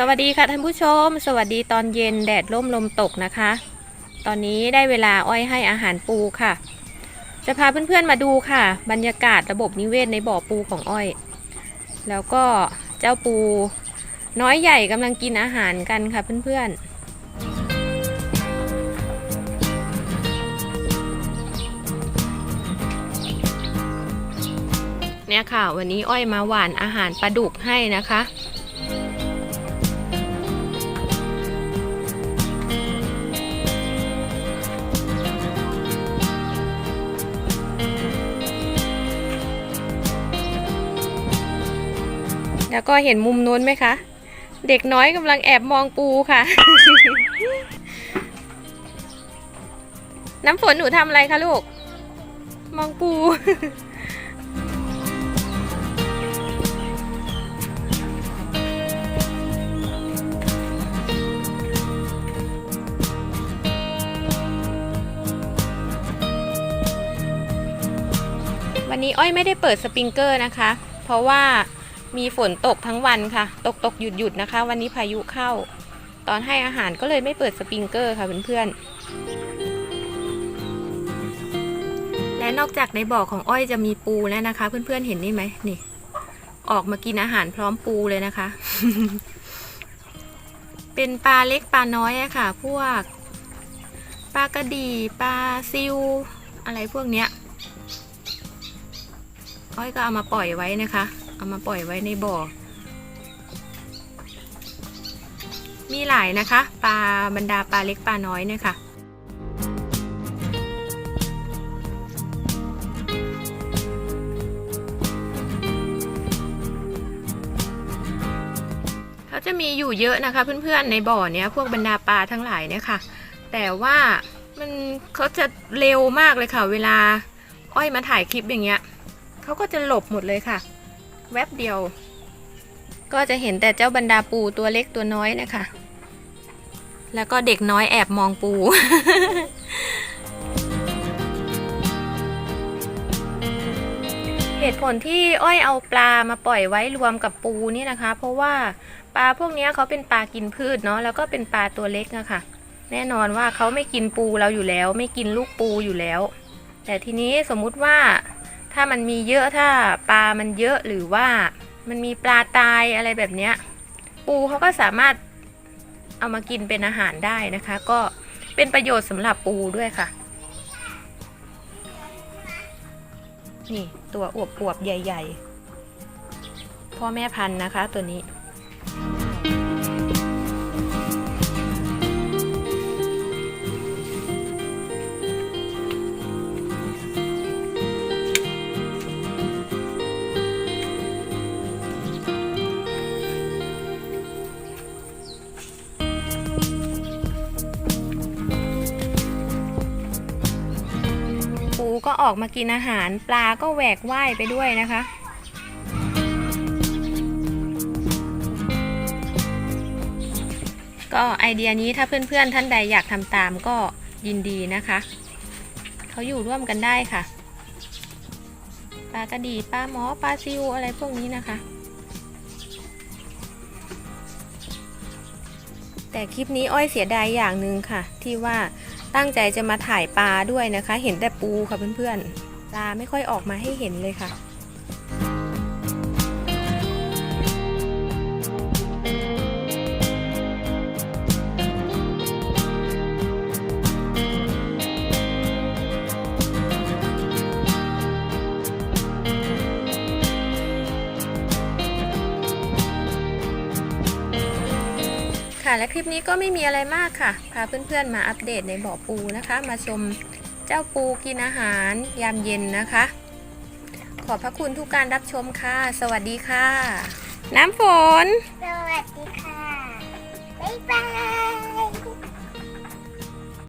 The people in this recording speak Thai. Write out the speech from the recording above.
สวัสดีค่ะท่านผู้ชม สวัสดีตอนเย็นแดดร่มลมตกนะคะ ตอนนี้ได้เวลาอ้อยให้อาหารปูค่ะ จะพาเพื่อนๆมาดูค่ะ บรรยากาศระบบนิเวศในบ่อปูของอ้อย แล้วก็เจ้าปูน้อยใหญ่กำลังกินอาหารกันค่ะเพื่อนๆเนี่ยค่ะ วันนี้อ้อยมาหวานอาหารปลาดุกให้นะคะ แล้วก็เห็นมุมนู้นไหมคะ เด็กน้อยกำลังแอบมองปูค่ะ น้ำฝนหนูทำอะไรคะลูก มองปู วันนี้อ้อยไม่ได้เปิดสปริงเกอร์นะคะ เพราะว่า มีฝนตกทั้งวันค่ะ ตกตกหยุดหยุดนะคะ วันนี้พายุเข้า ตอนให้อาหารก็เลยไม่เปิดสปริงเกอร์ค่ะเพื่อนๆ และนอกจากในบ่อของอ้อยจะมีปูแล้วนะคะ เพื่อนๆเห็นนี่ไหมนี่ ออกมากินอาหารพร้อมปูเลยนะคะ เป็นปลาเล็กปลาน้อยอะค่ะ พวกปลากระดีปลาซิวอะไรพวกเนี้ยอ้อยก็เอามาปล่อยไว้นะคะ เอามาปล่อยไว้ในบ่อ มีหลายนะคะ ปลาบรรดาปลาเล็กปลาน้อยเนี่ยค่ะเขาจะมีอยู่เยอะนะคะ เพื่อนๆในบ่อเนี้ยพวกบรรดาปลาทั้งหลายเนี่ยค่ะ แต่ว่ามันเขาจะเร็วมากเลยค่ะ เวลา อ้อยมาถ่ายคลิปอย่างเงี้ยเขาก็จะหลบหมดเลยค่ะ แวบเดียว ก็จะเห็นแต่เจ้าบรรดาปูตัวเล็กตัวน้อยนะคะ แล้วก็เด็กน้อยแอบมองปูเหตุผลที่อ้อยเอาปลามาปล่อยไว้รวมกับปูนี่นะคะ เพราะว่าปลาพวกนี้เขาเป็นปลากินพืชเนาะแล้วก็เป็นปลาตัวเล็กอะค่ะ แน่นอนว่าเขาไม่กินปูเราอยู่แล้ว ไม่กินลูกปูอยู่แล้ว แต่ทีนี้สมมุติว่า ถ้ามันมีเยอะถ้าปลามันเยอะหรือว่ามันมีปลาตายอะไรแบบเนี้ยปูเขาก็สามารถเอามากินเป็นอาหารได้นะคะ ก็เป็นประโยชน์สำหรับปูด้วยค่ะ นี่ตัวอวบอวบๆใหญ่ ๆ พ่อแม่พันธุ์นะคะตัวนี้ ปูก็ออกมากินอาหาร ปลาก็แหวกว่ายไปด้วยนะคะก็ไอเดียนี้ถ้าเพื่อนๆท่านใดอยากทำตามก็ยินดีนะคะ เขาอยู่ร่วมกันได้ค่ะ ปลากระดีปลาหมอปลาซิวอะไรพวกนี้นะคะ แต่คลิปนี้อ้อยเสียดายอย่างหนึ่งค่ะ ที่ว่าตั้งใจจะมาถ่ายปลาด้วยนะคะ เห็นแต่ปูค่ะเพื่อนๆปลาไม่ค่อยออกมาให้เห็นเลยค่ะ ค่ะ และคลิปนี้ก็ไม่มีอะไรมากค่ะ พาเพื่อนๆมาอัปเดตในบ่อปูนะคะ มาชมเจ้าปูกินอาหารยามเย็นนะคะ ขอบพระคุณทุกการรับชมค่ะ สวัสดีค่ะ น้ำฝน สวัสดีค่ะ บ๊ายบาย